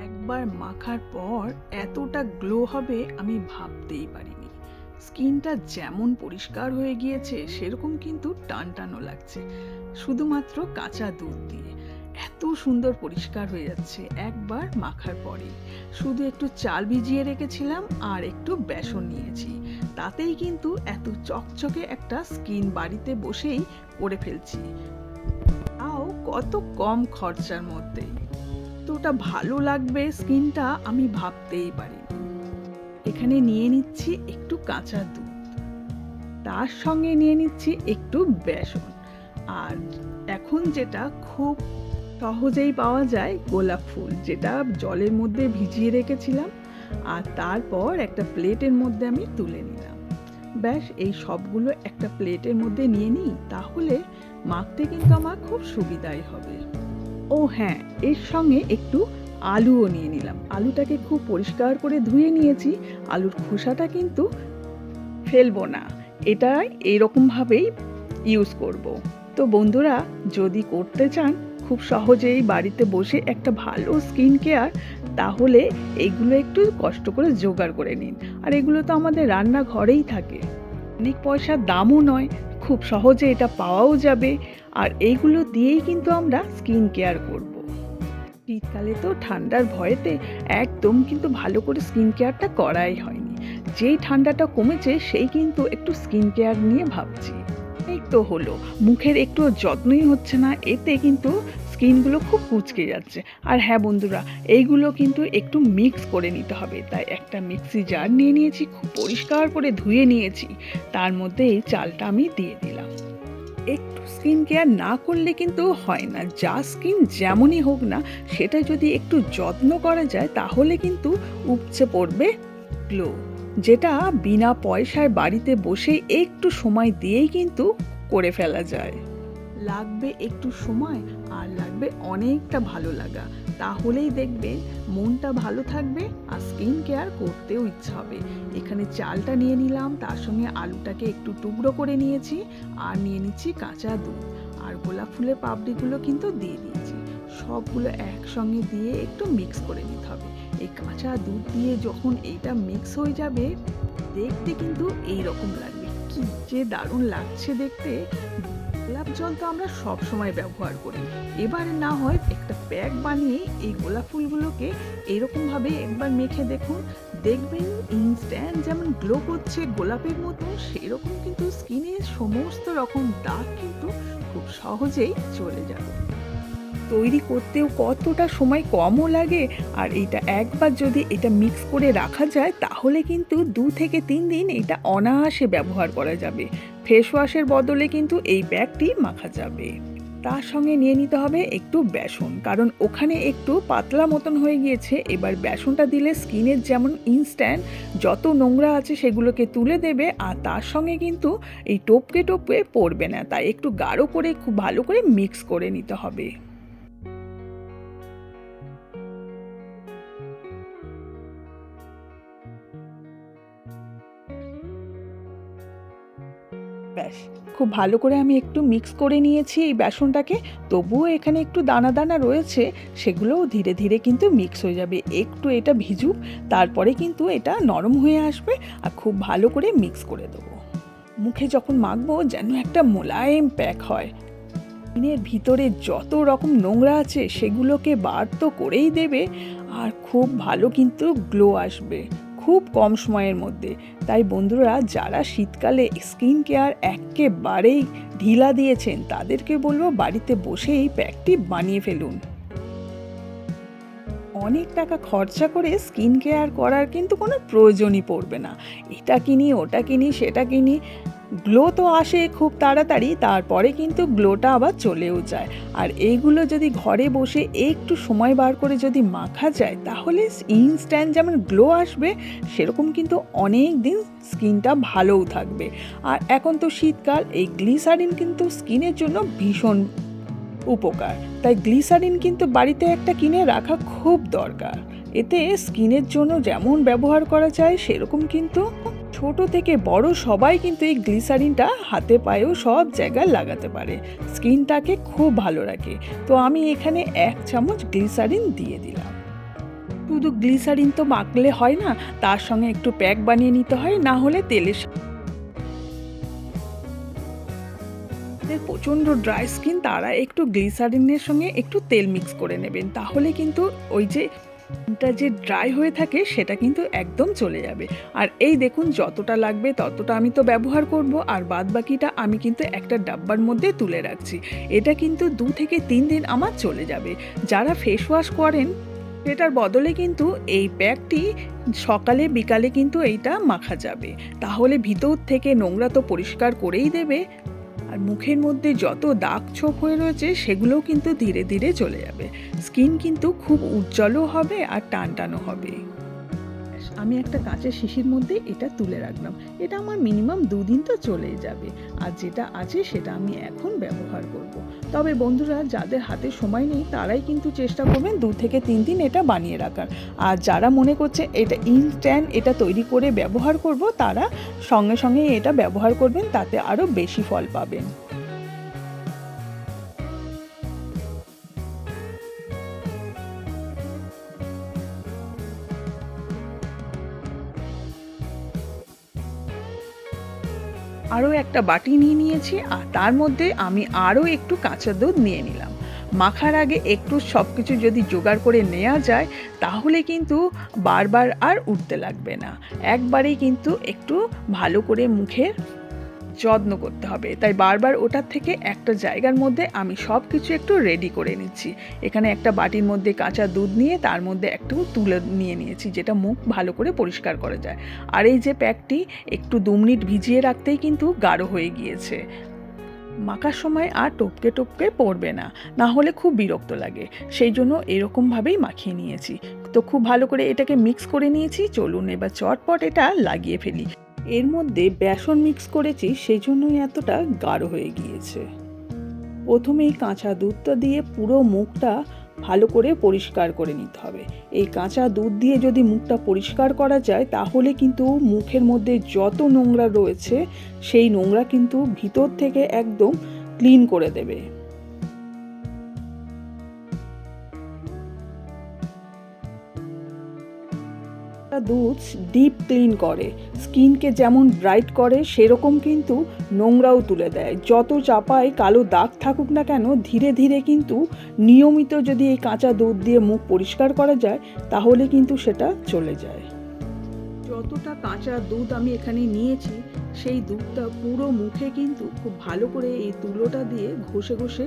একবার মাখার পর এতটা গ্লো হবে আমি ভাবতেই পারিনি। স্কিনটা যেমন পরিষ্কার হয়ে গিয়েছে, সেরকম কিন্তু টান টানও লাগছে। শুধুমাত্র কাঁচা দুধ দিয়ে। এত সুন্দর পরিষ্কার হয়ে যাচ্ছে একবার মাখার পরে শুধু একটু চাল ভিজিয়ে রেখেছিলাম আর একটু বেসন নিয়েছি। তাতেই কিন্তু এত চকচকে একটা স্কিন বাড়িতে বসেই করে ফেলছি। তাও কত কম খরচার মধ্যেই এতটা ভালো লাগবে স্কিনটা আমি ভাবতেই পারি এখানে নিয়ে নিচ্ছি একটু কাঁচা দুধ। তার সঙ্গে নিয়ে নিচ্ছি একটু বেসন। আর এখন যেটা খুব সহজেই পাওয়া যায় গোলাপ ফুল, যেটা জলের মধ্যে ভিজিয়ে রেখেছিলাম। আর তারপর একটা প্লেটের মধ্যে আমি তুলে নিলাম। ব্যাস, এই সবগুলো একটা প্লেটের মধ্যে নিয়ে নিই, তাহলে মাখতে কিন্তু আমার খুব সুবিধাই হবে। ও হ্যাঁ এর সঙ্গে একটু আলুও নিয়ে নিলাম। আলুটাকে খুব পরিষ্কার করে ধুয়ে নিয়েছি। আলুর খোসাটা কিন্তু ফেলব না। এটা এইরকমভাবেই ইউজ করব। তো বন্ধুরা, যদি করতে চান, খুব সহজেই বাড়িতে বসে একটা ভালো স্কিন কেয়ার তাহলে এগুলো একটু কষ্ট করে জোগাড় করে নিন। আর এগুলো তো আমাদের রান্নাঘরেই থাকে। অনেক পয়সার দামও নয়, খুব সহজে এটা পাওয়াও যাবে। আর এইগুলো দিয়েই কিন্তু আমরা স্কিন কেয়ার করব। শীতকালে তো ঠান্ডার ভয়েতে একদম কিন্তু ভালো করে স্কিন কেয়ারটা করাই হয়নি। যেই ঠান্ডাটা কমেছে, সেই কিন্তু একটু স্কিন কেয়ার নিয়ে ভাবছি। এই তো হলো, মুখের একটু যত্নই হচ্ছে না, এতে কিন্তু স্কিনগুলো খুব কুচকে যাচ্ছে। আর হ্যাঁ বন্ধুরা, এইগুলো কিন্তু একটু মিক্স করে নিতে হবে। তাই একটা মিক্সি জার নিয়ে নিয়েছি, খুব পরিষ্কার করে ধুয়ে নিয়েছি। তার মধ্যে এই চালটা আমি দিয়ে দিলাম। একটু স্কিন কেয়ার না করলে কিন্তু হয় না। যা স্কিন যেমনই হোক না, সেটা যদি একটু যত্ন করা যায়, তাহলে কিন্তু উপচে পড়বে গ্লো যেটা বিনা পয়সায় বাড়িতে বসে একটু সময় দিয়েই কিন্তু করে ফেলা যায়। লাগবে একটু সময়, আর লাগবে অনেকটা ভালো লাগা। তাহলেই দেখবেন মনটা ভালো থাকবে আর স্কিন কেয়ার করতেও ইচ্ছা হবে। এখানে চালটা নিয়ে নিলাম, তার সঙ্গে আলুটাকে একটু টুকরো করে নিয়েছি আর নিয়ে নিচ্ছি কাঁচা দুধ। আর গোলাপ ফুলের পাপড়িগুলো কিন্তু দিয়ে দিয়েছি। সবগুলো একসঙ্গে দিয়ে একটু মিক্স করে নিতে হবে। এই কাঁচা দুধ দিয়ে যখন এইটা মিক্স হয়ে যাবে, দেখতে কিন্তু এই রকম লাগবে। কি যে দারুণ লাগছে দেখতে। গোলাপ জল তো আমরা সব সময় ব্যবহার করি। এবারে না হয় একটা প্যাক বানিয়ে এই গোলাপ ফুলগুলোকে এরকমভাবে একবার মেখে দেখুন। দেখবেন ইনস্ট্যান্ট যেমন গ্লো করছে গোলাপের মতো, সেরকম কিন্তু স্কিনের সমস্ত রকম দাগ কিন্তু খুব সহজেই চলে যাবে। তৈরি করতেও কতটা সময় কমও লাগে, আর এটা একবার যদি এটা মিক্স করে রাখা যায়, তাহলে কিন্তু দু থেকে তিন দিন এটা অনায়াসে ব্যবহার করা যাবে। ফেস ওয়াশের বদলে কিন্তু এই ব্যাগটি মাখা যাবে। তার সঙ্গে নিয়ে নিতে হবে একটু বেসন, কারণ ওখানে একটু পাতলা মতন হয়ে গিয়েছে। এবার বেসনটা দিলে স্কিনের যেমন ইনস্ট্যান্ট যত নোংরা আছে সেগুলোকে তুলে দেবে, আর তার সঙ্গে কিন্তু এই টোপকে টোপকে পড়বে না। তাই একটু গাঢ় করে, খুব ভালো করে মিক্স করে নিতে হবে। খুব ভালো করে আমি একটু মিক্স করে নিয়েছি এই বেসনটাকে। তবুও এখানে একটু দানা দানা রয়েছে, সেগুলোও ধীরে ধীরে কিন্তু মিক্স হয়ে যাবে। একটু এটা ভিজুক, তারপরে কিন্তু এটা নরম হয়ে আসবে আর খুব ভালো করে মিক্স করে দেবো। মুখে যখন মাখবো যেন একটা মোলায়েম প্যাক হয়। স্কিনের ভিতরে যত রকম নোংরা আছে সেগুলোকে বার তো করেই দেবে আর খুব ভালো কিন্তু গ্লো আসবে। খুব কম সময়ের মধ্যে। তাই বন্ধুরা, যারা শীতকালে স্কিন কেয়ার একেবারেই ঢিলা দিয়েছেন, তাদেরকে বলব বাড়িতে বসে এই প্যাকটি বানিয়ে ফেলুন। অনেক টাকা খরচা করে স্কিন কেয়ার করার কিন্তু কোনো প্রয়োজনই পড়বে না। এটা কিনি, ওটা কিনি, সেটা কিনি গ্লো তো আসে খুব তাড়াতাড়ি, তারপরে কিন্তু গ্লোটা আবার চলেও যায়। আর এইগুলো যদি ঘরে বসে একটু সময় বার করে যদি মাখা যায়, তাহলে ইনস্ট্যান্ট যেমন গ্লো আসবে, সেরকম কিন্তু অনেক দিন স্কিনটা ভালোও থাকবে। আর এখন তো শীতকাল, এই গ্লিসারিন কিন্তু স্কিনের জন্য ভীষণ উপকার। তাই গ্লিসারিন কিন্তু বাড়িতে একটা কিনে রাখা খুব দরকার। এতে স্কিনের জন্য যেমন ব্যবহার করা যায়, সেরকম কিন্তু ছোট থেকে বড় সবাই কিন্তু এই গ্লিসারিনটা হাতে পায়েও সব জায়গায় লাগাতে পারে। স্কিনটাকে খুব ভালো রাখে। তো আমি এখানে এক চামচ গ্লিসারিন দিয়ে দিলাম। শুধু গ্লিসারিন তো মাখলে হয় না, তার সঙ্গে একটু প্যাক বানিয়ে নিতে হয়, না হলে তেলের সা- যাদের প্রচণ্ড ড্রাই স্কিন, তারা একটু গ্লিসারিনের সঙ্গে একটু তেল মিক্স করে নেবেন। তাহলে কিন্তু ওই যে টা যে ড্রাই হয়ে থাকে, সেটা কিন্তু একদম চলে যাবে। আর এই দেখুন, যতটা লাগবে ততটা আমি তো ব্যবহার করব, আর বাদ বাকিটা আমি কিন্তু একটা ডাব্বার মধ্যে তুলে রাখছি। এটা কিন্তু দু থেকে তিন দিন আমার চলে যাবে। যারা ফেস ওয়াশ করেন, সেটার বদলে কিন্তু এই প্যাকটি সকালে, বিকালে কিন্তু এইটা মাখা যাবে। তাহলে ভিতর থেকে নোংরা তো পরিষ্কার করেই দেবে। আর মুখের মধ্যে যত দাগ ছোপ হয়ে রয়েছে, সেগুলোও কিন্তু ধীরে ধীরে চলে যাবে। স্কিন কিন্তু খুব উজ্জ্বলও হবে আর টানটানো হবে। আমি একটা কাঁচের শিশির মধ্যে এটা তুলে রাখলাম। এটা আমার মিনিমাম দুদিন তো চলেই যাবে। আর যেটা আছে সেটা আমি এখন ব্যবহার করব। তবে বন্ধুরা, যাদের হাতে সময় নেই, তারাই কিন্তু চেষ্টা করবেন দু থেকে তিন দিন এটা বানিয়ে রাখার। আর যারা মনে করছে এটা ইনস্ট্যান্ট এটা তৈরি করে ব্যবহার করব, তারা সঙ্গে সঙ্গে এটা ব্যবহার করবেন, তাতে আরও বেশি ফল পাবেন। আরও একটা বাটি নিয়ে নিয়েছি আর তার মধ্যে আমি আরও একটু কাঁচা দুধ নিয়ে নিলাম। মাখার আগে একটু সব কিছু যদি জোগাড় করে নেওয়া যায়, তাহলে কিন্তু বারবার আর উঠতে লাগবে না। একবারেই কিন্তু একটু ভালো করে মুখের যত্ন করতে হবে। তাই বারবার ওটার থেকে একটা জায়গার মধ্যে আমি সব কিছু একটু রেডি করে নিচ্ছি। এখানে একটা বাটির মধ্যে কাঁচা দুধ নিয়ে তার মধ্যে একটু তুলে নিয়ে নিয়েছি, যেটা মুখ ভালো করে পরিষ্কার করা যায়। আর এই যে প্যাকটি একটু দু মিনিট ভিজিয়ে রাখতেই কিন্তু গাঢ় হয়ে গিয়েছে। মাখার সময় আর টপকে টপকে পড়বে না না হলে খুব বিরক্ত লাগে। সেই জন্য এরকমভাবেই মাখিয়ে নিয়েছি। তো খুব ভালো করে এটাকে মিক্স করে নিয়েছি। চলুন এবার চটপট এটা লাগিয়ে ফেলি। এর মধ্যে বেসন মিক্স করেছি, সেই জন্যই এতটা গাঢ় হয়ে গিয়েছে। প্রথমেই কাঁচা দুধটা দিয়ে পুরো মুখটা ভালো করে পরিষ্কার করে নিতে হবে। এই কাঁচা দুধ দিয়ে যদি মুখটা পরিষ্কার করা যায়, তাহলে কিন্তু মুখের মধ্যে যত নোংরা রয়েছে, সেই নোংরা কিন্তু ভিতর থেকে একদম ক্লিন করে দেবে। দুধ ডিপ ক্লিন করে। স্কিনকে যেমন ব্রাইট করে, সেরকম কিন্তু নোংরাও তুলে দেয়। যত চাপায় কালো দাগ থাকুক না কেন, ধীরে ধীরে কিন্তু নিয়মিত যদি এই কাঁচা দুধ দিয়ে মুখ পরিষ্কার করা যায়, তাহলে কিন্তু সেটা চলে যায়। যতটা কাঁচা দুধ আমি এখানে নিয়েছি, সেই দুধটা পুরো মুখে কিন্তু খুব ভালো করে এই তুলোটা দিয়ে ঘষে ঘষে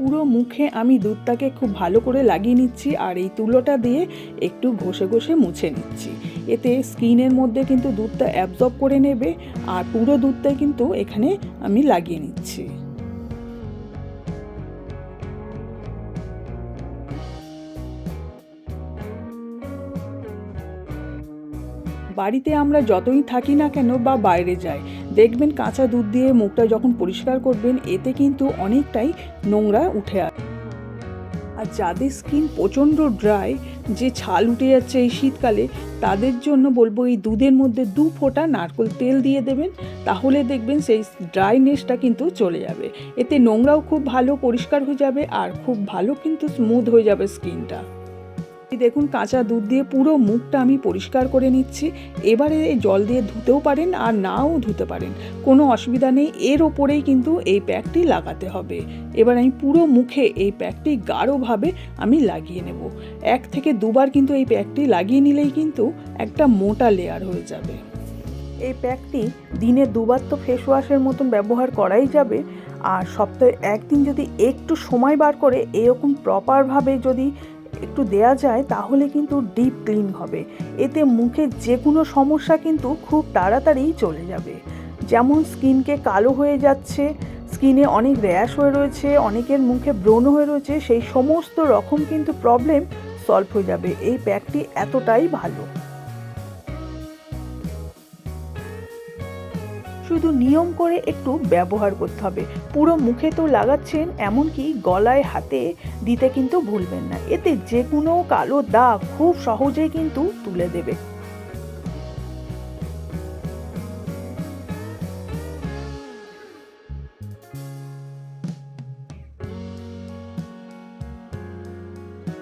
পুরো মুখে আমি দুধটাকে খুব ভালো করে লাগিয়ে নিচ্ছি আর এই তুলোটা দিয়ে একটু ঘষে ঘষে মুছে নিচ্ছি। এতে স্কিনের মধ্যে কিন্তু দুধটা অ্যাবজর্ব করে নেবে আর পুরো দুধটাই কিন্তু এখানে আমি লাগিয়ে নিচ্ছি। বাড়িতে আমরা যতই থাকি না কেন বা বাইরে যাই দেখবেন কাঁচা দুধ দিয়ে মুখটা যখন পরিষ্কার করবেন, এতে কিন্তু অনেকটাই নোংরা উঠে আসে আর যাদের স্কিন প্রচণ্ড ড্রাই, যে ছাল উঠে যাচ্ছে এই শীতকালে, তাদের জন্য বলব এই দুধের মধ্যে দু ফোঁটা নারকোল তেল দিয়ে দেবেন, তাহলে দেখবেন সেই ড্রাইনেসটা কিন্তু চলে যাবে। এতে নোংরাও খুব ভালো, পরিষ্কার হয়ে যাবে, আর খুব ভালো কিন্তু স্মুথ হয়ে যাবে স্কিনটা। দেখুন, কাঁচা দুধ দিয়ে পুরো মুখটা আমি পরিষ্কার করে নিচ্ছি। এবারে জল দিয়ে ধুতেও পারেন আর নাও ধুতে পারেন। কোনো অসুবিধা নেই, এর ওপরেই কিন্তু এই প্যাকটি লাগাতে হবে। এবার আমি পুরো মুখে এই প্যাকটি গাঢ়ভাবে আমি লাগিয়ে নেব। এক থেকে দুবার কিন্তু এই প্যাকটি লাগিয়ে নিলেই কিন্তু একটা মোটা লেয়ার হয়ে যাবে। এই প্যাকটি দিনে দুবার তো ফেস ওয়াশের মতন ব্যবহার করাই যাবে। আর সপ্তাহে একদিন যদি একটু সময় বার করে এরকম প্রপারভাবে যদি একটু দেয়া যায় তাহলে কিন্তু ডিপ ক্লিন হবে। এতে মুখে যে কোনো সমস্যা কিন্তু খুব তাড়াতাড়ি চলে যাবে। যেমন স্কিনকে কালো হয়ে যাচ্ছে, স্কিনে অনেক র্যাশ হয়ে রয়েছে, অনেকের মুখে ব্রণ হয়ে রয়েছে, সেই সমস্ত রকম কিন্তু প্রবলেম সলভ হয়ে যাবে। এই প্যাকটি এতটাই ভালো। শুধু নিয়ম করে একটু ব্যবহার করতে হবে। পুরো মুখে তো লাগাচ্ছেন এমনকি গলায় হাতে, দিতে কিন্তু ভুলবেন না। এতে যে কোনো কালো দাগ খুব সহজেই কিন্তু তুলে দেবে।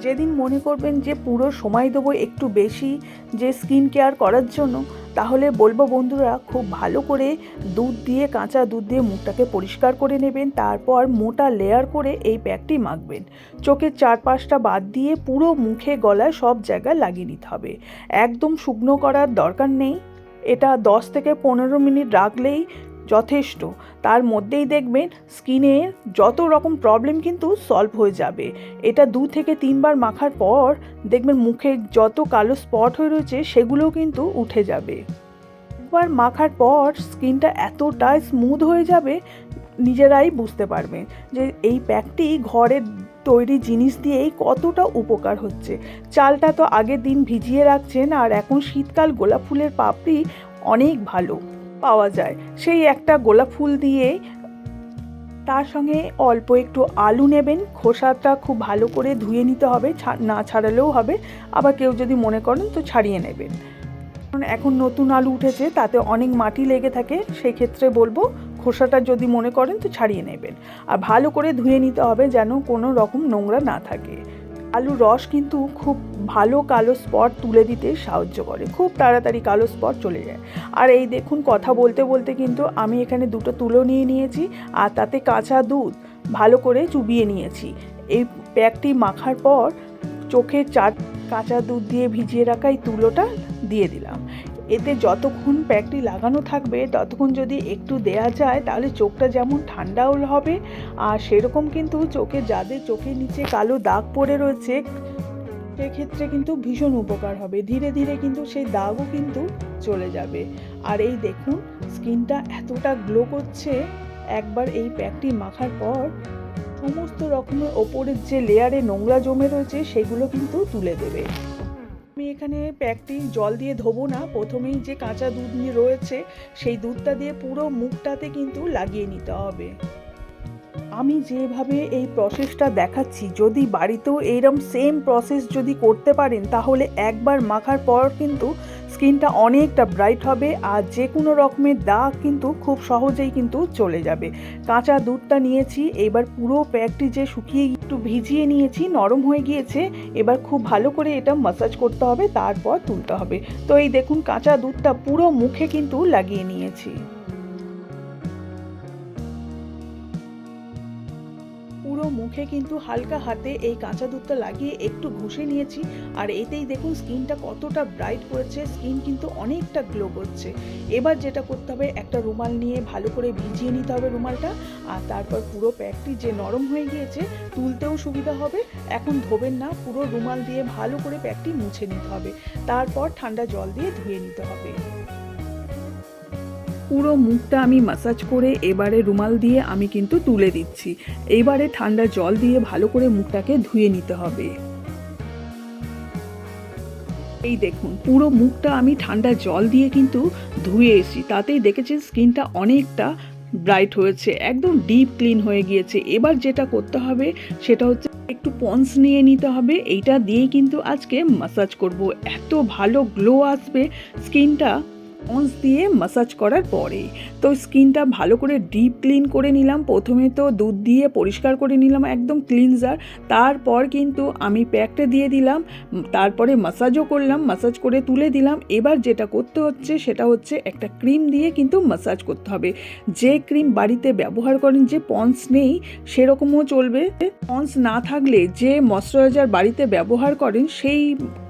যেদিন মনে করবেন যে পুরো সময় দেবো একটু বেশি, যে স্কিন কেয়ার করার জন্য তাহলে বলব বন্ধুরা, খুব ভালো করে দুধ দিয়ে, কাঁচা দুধ দিয়ে মুখটাকে পরিষ্কার করে নেবেন, তারপর মোটা লেয়ার করে এই প্যাকটি মাখবেন। চোখের চারপাশটা বাদ দিয়ে পুরো মুখে, গলায় সব জায়গায় লাগিয়ে নিতে হবে। একদম শুকনো করার দরকার নেই। এটা দশ থেকে পনেরো মিনিট রাখলেই যথেষ্ট। তার মধ্যেই দেখবেন স্কিনের যত রকম প্রবলেম কিন্তু সলভ হয়ে যাবে। এটা দু থেকে তিনবার মাখার পর দেখবেন মুখে যত কালো স্পট হয়ে রয়েছে সেগুলোও কিন্তু উঠে যাবে। একবার মাখার পর স্কিনটা এতটা স্মুথ হয়ে যাবে, নিজেরাই বুঝতে পারবেন যে এই প্যাকটি ঘরের তৈরি জিনিস দিয়েই কতটা উপকার হচ্ছে। চালটা তো আগের দিন ভিজিয়ে রাখছেন আর এখন শীতকাল গোলাপ ফুলের পাপড়ি অনেক ভালো। পাওয়া যায়। সেই একটা গোলাপ ফুল দিয়ে তার সঙ্গে অল্প একটু আলু নেবেন। খোসাটা খুব ভালো করে ধুয়ে নিতে হবে না ছাড়ালেও হবে। আবার কেউ যদি মনে করেন তো ছাড়িয়ে নেবেন। কারণ এখন নতুন আলু উঠেছে, তাতে অনেক মাটি লেগে থাকে। সেই ক্ষেত্রে বলব খোসাটা যদি মনে করেন তো ছাড়িয়ে নেবেন। আর ভালো করে ধুয়ে নিতে হবে যেন কোনো রকম নোংরা না থাকে। আলুর রস কিন্তু খুব ভালো কালো স্পট তুলে দিতে সাহায্য করে। খুব তাড়াতাড়ি কালো স্পট চলে যায়। আর এই দেখুন কথা বলতে বলতে কিন্তু আমি এখানে দুটো তুলো নিয়ে নিয়েছি আর তাতে কাঁচা দুধ ভালো করে চুবিয়ে নিয়েছি। এই প্যাকটি মাখার পর চোখের চার কাঁচা দুধ দিয়ে ভিজিয়ে রাখা এই তুলোটা দিয়ে দিলাম। এতে যতক্ষণ প্যাকটি লাগানো থাকবে, ততক্ষণ যদি একটু দেয়া যায়, তাহলে চোখটা যেমন ঠান্ডাও হবে। আর সেরকম কিন্তু চোখে, যাদের চোখের নিচে কালো দাগ পড়ে রয়েছে, সেক্ষেত্রে কিন্তু ভীষণ উপকার হবে। ধীরে ধীরে কিন্তু সেই দাগও কিন্তু চলে যাবে। আর এই দেখুন, স্কিনটা এতটা গ্লো করছে, একবার এই প্যাকটি মাখার পর সমস্ত রকমের ওপরের যে লেয়ারে নোংরা জমে রয়েছে, সেগুলো কিন্তু তুলে দেবে। আমি এখানে প্যাকটি জল দিয়ে ধোবো না। প্রথমেই যে কাঁচা দুধ নিয়ে রয়েছে, সেই দুধটা দিয়ে পুরো মুখটাতে কিন্তু লাগিয়ে নিতে হবে। আমি যেভাবে এই প্রসেসটা দেখাচ্ছি, যদি বাড়িতেও এইরকম সেম প্রসেস যদি করতে পারেন, তাহলে একবার মাখার পর কিন্তু স্কিনটা অনেকটা ব্রাইট হবে আর যে কোনো রকমের দাগ কিন্তু খুব সহজেই কিন্তু চলে যাবে। কাঁচা দুধটা নিয়েছি, এবার পুরো প্যাকটি যে শুকিয়ে একটু ভিজিয়ে নিয়েছি, নরম হয়ে গিয়েছে, এবার খুব ভালো করে এটা মাসাজ করতে হবে, তারপর তুলতে হবে। তো এই দেখুন, কাঁচা দুধটা পুরো মুখে কিন্তু লাগিয়ে নিয়েছি। পুরো মুখে কিন্তু হালকা হাতে এই কাঁচা দুধটা লাগিয়ে একটু ঘষে নিয়েছি। আর এতেই দেখুন স্কিনটা কতটা ব্রাইট করেছে, স্কিন কিন্তু অনেকটা গ্লো করছে। এবার যেটা করতে হবে, একটা রুমাল নিয়ে ভালো করে ভিজিয়ে নিতে হবে রুমালটা। আর তারপর পুরো প্যাকটি যে নরম হয়ে গিয়েছে, তুলতেও সুবিধা হবে। এখন ধোবেন না, পুরো রুমাল দিয়ে ভালো করে প্যাকটি মুছে নিতে হবে। তারপর ঠান্ডা জল দিয়ে ধুয়ে নিতে হবে। পুরো মুখটা আমি মাসাজ করে এবারে রুমাল দিয়ে আমি কিন্তু তুলে দিচ্ছি। এবারে ঠান্ডা জল দিয়ে ভালো করে মুখটাকে ধুয়ে নিতে হবে। এই দেখুন, পুরো মুখটা আমি ঠান্ডা জল দিয়ে কিন্তু ধুয়ে এসেছি। তাতেই দেখেছেন স্কিনটা অনেকটা ব্রাইট হয়েছে, একদম ডিপ ক্লিন হয়ে গিয়েছে। এবার যেটা করতে হবে, সেটা হচ্ছে একটু পন্স নিয়ে নিতে হবে। এইটা দিয়েই কিন্তু আজকে মাসাজ করব। এত ভালো গ্লো আসবে, স্কিনটা পন্স দিয়ে মাসাজ করার পরে, তো স্কিনটা ভালো করে ডিপ ক্লিন করে নিলাম। প্রথমে তো দুধ দিয়ে পরিষ্কার করে নিলাম, একদম ক্লিনজার তারপর কিন্তু আমি প্যাকটা দিয়ে দিলাম, তারপরে মাসাজও করলাম মাসাজ করে তুলে দিলাম। এবার যেটা করতে হচ্ছে, সেটা হচ্ছে একটা ক্রিম দিয়ে কিন্তু মাসাজ করতে হবে। যে ক্রিম বাড়িতে ব্যবহার করেন, যে পন্স নেই, সেরকমও চলবে। পন্স না থাকলে যে ময়শ্চারাইজার বাড়িতে ব্যবহার করেন, সেই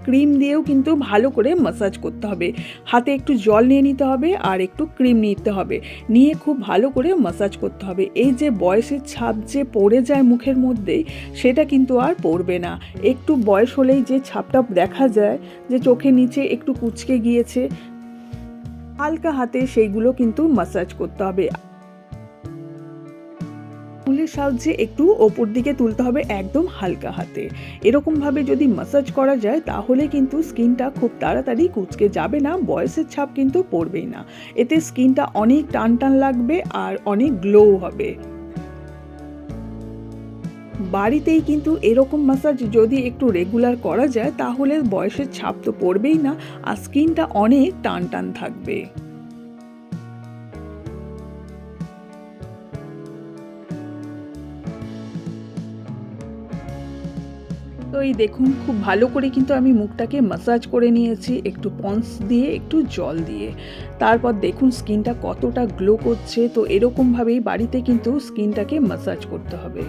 ক্রিম দিয়েও কিন্তু ভালো করে মাসাজ করতে হবে। হাতে একটু জল নিয়ে নিতে হবে আর একটু ক্রিম নিতে হবে। নিয়ে খুব ভালো করে মাসাজ করতে হবে। এই যে বয়সের ছাপ যে পড়ে যায় মুখের মধ্যেই সেটা কিন্তু আর পড়বে না। একটু বয়স হলেই যে ছাপটা দেখা যায়, যে চোখের নিচে একটু কুচকে গিয়েছে, হালকা হাতে সেইগুলো কিন্তু মাসাজ করতে হবে। আঙুলের সাহায্যে একটু ওপর দিকে তুলতে হবে একদম হালকা হাতে। এরকমভাবে যদি মাসাজ করা যায়, তাহলে কিন্তু স্কিনটা খুব তাড়াতাড়ি কুচকে যাবে না, বয়সের ছাপ কিন্তু পড়বেই না। এতে স্কিনটা অনেক টান টান লাগবে আর অনেক গ্লো হবে। বাড়িতেই কিন্তু এরকম মাসাজ যদি একটু রেগুলার করা যায়, তাহলে বয়সের ছাপ তো পড়বেই না, আর স্কিনটা অনেক টান টান থাকবে। তো এই দেখুন, খুব ভালো করে কিন্তু আমি মুখটাকে মাসাজ করে নিয়েছি, একটু পন্স দিয়ে, একটু জল দিয়ে। তারপর দেখুন, স্কিনটা কতটা গ্লো করছে। তো এরকমভাবেই বাড়িতে কিন্তু স্কিনটাকে মাসাজ করতে হবে।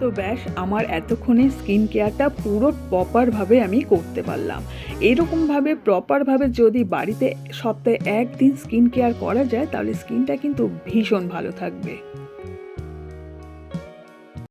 তো ব্যাস, আমার এতক্ষণে স্কিন কেয়ারটা পুরো প্রপারভাবে আমি করতে পারলাম। এরকমভাবে প্রপারভাবে যদি বাড়িতে সপ্তাহে একদিন স্কিন কেয়ার করা যায়, তাহলে স্কিনটা কিন্তু ভীষণ ভালো থাকবে।